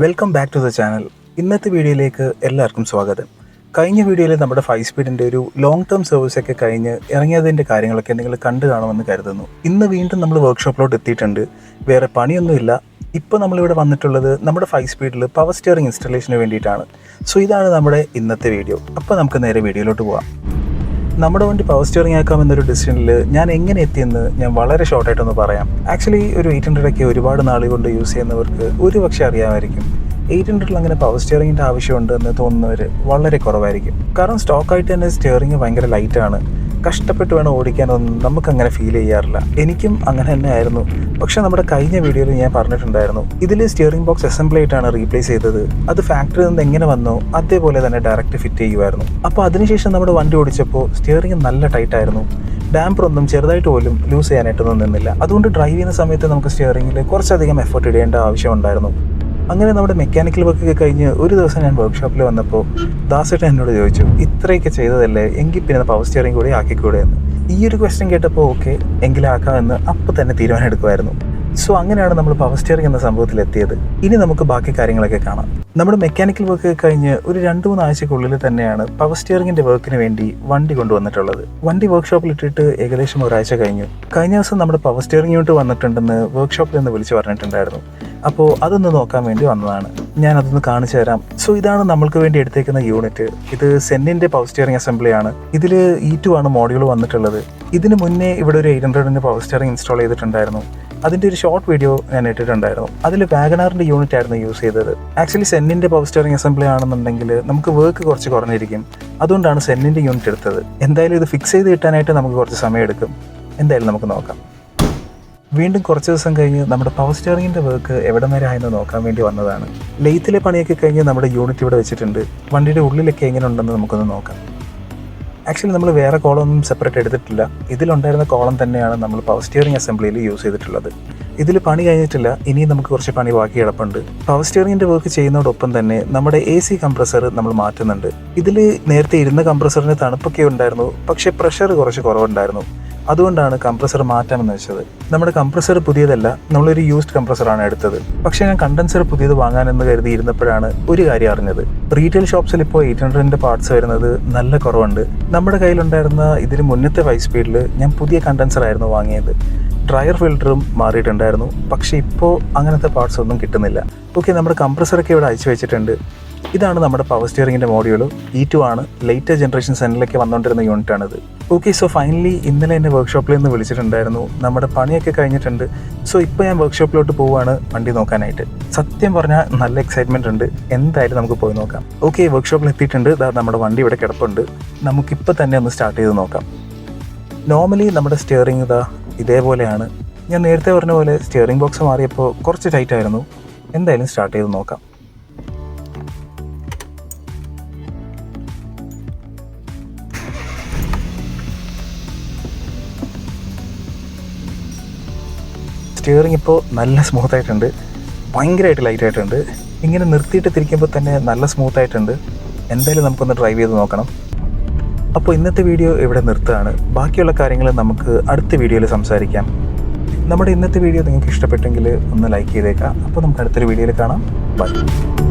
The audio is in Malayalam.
Welcome back to the channel ഇന്നത്തെ വീഡിയോയിലേക്ക് എല്ലാവർക്കും സ്വാഗതം. കഴിഞ്ഞ വീഡിയോയിൽ നമ്മുടെ ഫൈവ് സ്പീഡിന്റെ ഒരു ലോങ് ടേം സർവീസ് ഒക്കെ കഴിഞ്ഞ് ഇറങ്ങിയതിന്റെ കാര്യങ്ങളൊക്കെ നിങ്ങൾ കണ്ടു കാണുമെന്ന് കരുതുന്നു. ഇന്ന് വീണ്ടും നമ്മൾ വർക്ക്ഷോപ്പിലോട്ട് എത്തിയിട്ടുണ്ട്. വേറെ പണിയൊന്നുമില്ല. ഇപ്പോൾ നമ്മളിവിടെ വന്നിട്ടുള്ളത് നമ്മുടെ ഫൈവ് സ്പീഡിൽ പവർ സ്റ്റിയറിംഗ് ഇൻസ്റ്റലേഷന് വേണ്ടിയിട്ടാണ്. സോ ഇതാണ് നമ്മുടെ ഇന്നത്തെ വീഡിയോ അപ്പോൾ നമുക്ക് നേരെ വീഡിയോയിലോട്ട് പോവാം. നമ്മുടെ വണ്ടി പവർ സ്റ്റിയറിംഗ് ആക്കാം എന്നൊരു ഡിസിഷനിൽ ഞാൻ എങ്ങനെ എത്തിയെന്ന് ഞാൻ വളരെ ഷോർട്ടായിട്ടൊന്ന് പറയാം. ആക്ച്വലി ഒരു എയ്റ്റ് ഹൺഡ്രഡ് ഒക്കെ ഒരുപാട് നാളെ കൊണ്ട് യൂസ് ചെയ്യുന്നവർക്ക് ഒരു പക്ഷേ അറിയാമായിരിക്കും എയ്റ്റ് ഹൺഡ്രഡിൽ അങ്ങനെ പവർ സ്റ്റിയറിംഗിന്റെ ആവശ്യമുണ്ട് എന്ന് തോന്നുന്നവർ വളരെ കുറവായിരിക്കും. കാരണം സ്റ്റോക്കായിട്ട് തന്നെ സ്റ്റിയറിംഗ് ഭയങ്കര ലൈറ്റാണ് കഷ്ടപ്പെട്ട് വേണം ഓടിക്കാനൊന്നും നമുക്ക് അങ്ങനെ ഫീൽ ചെയ്യാറില്ല. എനിക്കും അങ്ങനെ തന്നെ ആയിരുന്നു പക്ഷെ നമ്മുടെ കഴിഞ്ഞ വീഡിയോയിൽ ഞാൻ പറഞ്ഞിട്ടുണ്ടായിരുന്നു. ഇതിൽ സ്റ്റിയറിംഗ് ബോക്സ് അസംബ്ലി ആയിട്ടാണ് റീപ്ലേസ് ചെയ്തത്. അത് ഫാക്ടറിയിൽ നിന്ന് എങ്ങനെ വന്നോ അതേപോലെ തന്നെ ഡയറക്റ്റ് ഫിറ്റ് ചെയ്യുമായിരുന്നു. അപ്പോൾ അതിനുശേഷം നമ്മുടെ വണ്ടി ഓടിച്ചപ്പോൾ സ്റ്റിയറിംഗ് നല്ല ടൈറ്റ് ആയിരുന്നു. ഡാമ്പർ ഒന്നും ചെറുതായിട്ട് പോലും ലൂസ് ചെയ്യാനായിട്ടൊന്നും നിന്നില്ല. അതുകൊണ്ട് ഡ്രൈവ് ചെയ്യുന്ന സമയത്ത് നമുക്ക് സ്റ്റിയറിംഗിൽ കുറച്ചധികം എഫർട്ട് ഇടേണ്ട ആവശ്യമുണ്ടായിരുന്നു അങ്ങനെ നമ്മുടെ മെക്കാനിക്കൽ വർക്ക് ഒക്കെ കഴിഞ്ഞ് ഒരു ദിവസം ഞാൻ വർക്ക്ഷോപ്പിൽ വന്നപ്പോൾ ദാസേട്ടൻ എന്നോട് ചോദിച്ചു ഇത്രയൊക്കെ ചെയ്തതല്ലേ? എങ്കിൽ പിന്നെ പവർ സ്റ്റിയറിംഗ് കൂടി ആക്കിക്കൂടെ എന്ന്? ഈ ഒരു ക്വസ്റ്റ്യൻ കേട്ടപ്പോൾ ഓക്കെ എങ്കിലാക്കാമെന്ന് അപ്പോൾ തന്നെ തീരുമാനം എടുക്കുമായിരുന്നു. സോ അങ്ങനെയാണ് നമ്മൾ പവർ സ്റ്റിയറിംഗ് എന്ന സംഭവത്തിൽ എത്തിയത് ഇനി നമുക്ക് ബാക്കി കാര്യങ്ങളൊക്കെ കാണാം. നമ്മുടെ മെക്കാനിക്കൽ വർക്ക് കഴിഞ്ഞ് ഒരു രണ്ട് മൂന്ന് ആഴ്ചക്കുള്ളിൽ തന്നെയാണ് പവർ സ്റ്റിയറിംഗിന്റെ വർക്കിന് വേണ്ടി വണ്ടി കൊണ്ടുവന്നിട്ടുള്ളത്. വണ്ടി വർക്ക്ഷോപ്പിൽ ഇട്ടിട്ട് ഏകദേശം ഒരാഴ്ച കഴിഞ്ഞു. കഴിഞ്ഞ ദിവസം നമ്മുടെ പവർ സ്റ്റിയറിംഗ് യൂണിറ്റ് വന്നിട്ടുണ്ടെന്ന് വർക്ക്ഷോപ്പിൽ നിന്ന് വിളിച്ച് പറഞ്ഞിട്ടുണ്ടായിരുന്നു. അപ്പോൾ അതൊന്ന് നോക്കാൻ വേണ്ടി വന്നതാണ്. ഞാൻ അതൊന്ന് കാണിച്ചു തരാം. സോ ഇതാണ് നമ്മൾക്ക് വേണ്ടി എടുത്തേക്കുന്ന യൂണിറ്റ് ഇത് സെന്നിന്റെ പവർ സ്റ്റിയറിംഗ് അസംബ്ലിയാണ് ഇതിൽ ഈ ടു ആണ് മോഡ്യൂൾ വന്നിട്ടുള്ളത്. ഇതിന് മുന്നേ ഇവിടെ ഒരു എയ്റ്റ് ഹൺഡ്രഡിന്റെ പവർ സ്റ്റിയറിംഗ് ഇൻസ്റ്റാൾ ചെയ്തിട്ടുണ്ടായിരുന്നു. അതിന്റെ ഒരു ഷോർട്ട് വീഡിയോ ഞാൻ ഇട്ടിട്ടുണ്ടായിരുന്നു. അതിൽ വാഗനാറിന്റെ യൂണിറ്റ് ആയിരുന്നു യൂസ് ചെയ്തത്. ആക്ച്വലി സെന്നിന്റെ പവർ സ്റ്റിയറിംഗ് അസംബ്ലി ആണെന്നുണ്ടെങ്കിൽ നമുക്ക് വർക്ക് കുറച്ച് കുറഞ്ഞിരിക്കും. അതുകൊണ്ടാണ് സെന്നിന്റെ യൂണിറ്റ് എടുത്തത്. എന്തായാലും ഇത് ഫിക്സ് ചെയ്ത് കിട്ടാനായിട്ട് നമുക്ക് കുറച്ച് സമയം എടുക്കും എന്തായാലും നമുക്ക് നോക്കാം. വീണ്ടും കുറച്ച് ദിവസം കഴിഞ്ഞ് നമ്മുടെ പവർ സ്റ്റാറിങ്ങിന്റെ വർക്ക് എവിടെ വരെ ആയെന്ന് നോക്കാൻ വേണ്ടി വന്നതാണ്. ലെയ്ത്തിലെ പണിയൊക്കെ കഴിഞ്ഞ് നമ്മുടെ യൂണിറ്റ് ഇവിടെ വെച്ചിട്ടുണ്ട്. വണ്ടിയുടെ ഉള്ളിലൊക്കെ എങ്ങനെ ഉണ്ടെന്ന് നമുക്കൊന്ന് നോക്കാം. ആക്ച്വലി നമ്മൾ വേറെ കോളൊന്നും സെപ്പറേറ്റ് എടുത്തിട്ടില്ല. ഇതിലുണ്ടായിരുന്ന കോളം തന്നെയാണ് നമ്മൾ പവർ സ്റ്റിയറിംഗ് അസംബ്ലിയിൽ യൂസ് ചെയ്തിട്ടുള്ളത്. ഇതിൽ പണി കഴിഞ്ഞിട്ടില്ല ഇനിയും നമുക്ക് കുറച്ച് പണി ബാക്കി കിടപ്പുണ്ട്. പവർ സ്റ്റിയറിംഗിന്റെ വർക്ക് ചെയ്യുന്നതോടൊപ്പം തന്നെ നമ്മുടെ എ സി കംപ്രസർ നമ്മൾ മാറ്റുന്നുണ്ട്. ഇതിൽ നേരത്തെ ഇരുന്ന കംപ്രസറിന് തണുപ്പൊക്കെ ഉണ്ടായിരുന്നു പക്ഷേ പ്രഷർ കുറച്ച് കുറവുണ്ടായിരുന്നു. അതുകൊണ്ടാണ് കംപ്രസർ മാറ്റാമെന്ന് വെച്ചത് നമ്മുടെ കംപ്രസർ പുതിയതല്ല നമ്മളൊരു യൂസ്ഡ് കംപ്രസറാണ് എടുത്തത്. പക്ഷേ ഞാൻ കണ്ടൻസർ പുതിയത് വാങ്ങാനെന്ന് കരുതിയിരുന്നപ്പോഴാണ് ഒരു കാര്യം അറിഞ്ഞത്. റീറ്റെയിൽ ഷോപ്സിൽ ഇപ്പോൾ എയ്റ്റ് ഹൺഡ്രഡിന്റെ പാർട്സ് വരുന്നത് നല്ല കുറവുണ്ട്. നമ്മുടെ കയ്യിലുണ്ടായിരുന്ന ഇതിന് മുന്നത്തെ വൈ സ്പീഡിൽ ഞാൻ പുതിയ കണ്ടൻസർ ആയിരുന്നു വാങ്ങിയത്. ഡ്രയർ ഫിൽറ്ററും മാറിയിട്ടുണ്ടായിരുന്നു. പക്ഷേ ഇപ്പോൾ അങ്ങനത്തെ പാർട്സ് ഒന്നും കിട്ടുന്നില്ല. ഓക്കെ നമ്മുടെ കംപ്രസറൊക്കെ ഇവിടെ അയച്ചു വെച്ചിട്ടുണ്ട്. ഇതാണ് നമ്മുടെ പവർ സ്റ്റിയറിംഗിന്റെ മോഡ്യൂൾ ഇ ടു ആണ്. ലേറ്റർ ജനറേഷൻ സെനിലൊക്കെ വന്നുകൊണ്ടിരുന്ന യൂണിറ്റ് ആണിത്. ഓക്കെ സോ ഫൈനലി ഇന്നലെ എന്നെ വർക്ക്ഷോപ്പിൽ നിന്ന് വിളിച്ചിട്ടുണ്ടായിരുന്നു. നമ്മുടെ പണിയൊക്കെ കഴിഞ്ഞിട്ടുണ്ട്. സോ ഇപ്പോൾ ഞാൻ വർക്ക്ഷോപ്പിലോട്ട് പോവുകയാണ് വണ്ടി നോക്കാനായിട്ട്. സത്യം പറഞ്ഞാൽ നല്ല എക്സൈറ്റ്മെന്റ് ഉണ്ട്. എന്തായാലും നമുക്ക് പോയി നോക്കാം. ഓക്കെ വർക്ക്ഷോപ്പിൽ എത്തിയിട്ടുണ്ട്. നമ്മുടെ വണ്ടി ഇവിടെ കിടപ്പുണ്ട്. നമുക്കിപ്പോൾ തന്നെ ഒന്ന് സ്റ്റാർട്ട് ചെയ്ത് നോക്കാം. നോർമലി നമ്മുടെ സ്റ്റിയറിംഗ് ഇതാ ഇതേപോലെയാണ്. ഞാൻ നേരത്തെ പറഞ്ഞ പോലെ സ്റ്റിയറിംഗ് ബോക്സ് മാറിയപ്പോൾ കുറച്ച് ടൈറ്റ് ആയിരുന്നു. എന്തായാലും സ്റ്റാർട്ട് ചെയ്ത് നോക്കാം. സ്റ്റിയറിംഗ് ഇപ്പോൾ നല്ല സ്മൂത്തായിട്ടുണ്ട് ഭയങ്കരമായിട്ട് ലൈറ്റ് ആയിട്ടുണ്ട്. ഇങ്ങനെ നിർത്തിയിട്ട് തിരിക്കുമ്പോൾ തന്നെ നല്ല സ്മൂത്തായിട്ടുണ്ട് എന്തായാലും നമുക്കൊന്ന് ഡ്രൈവ് ചെയ്ത് നോക്കണം. അപ്പോൾ ഇന്നത്തെ വീഡിയോ ഇവിടെ നിർത്തുകയാണ്. ബാക്കിയുള്ള കാര്യങ്ങൾ നമുക്ക് അടുത്ത വീഡിയോയിൽ സംസാരിക്കാം. നമ്മുടെ ഇന്നത്തെ വീഡിയോ നിങ്ങൾക്ക് ഇഷ്ടപ്പെട്ടെങ്കിൽ ഒന്ന് ലൈക്ക് ചെയ്തേക്കാം. അപ്പോൾ നമുക്ക് അടുത്തൊരു വീഡിയോയിൽ കാണാം. ബൈ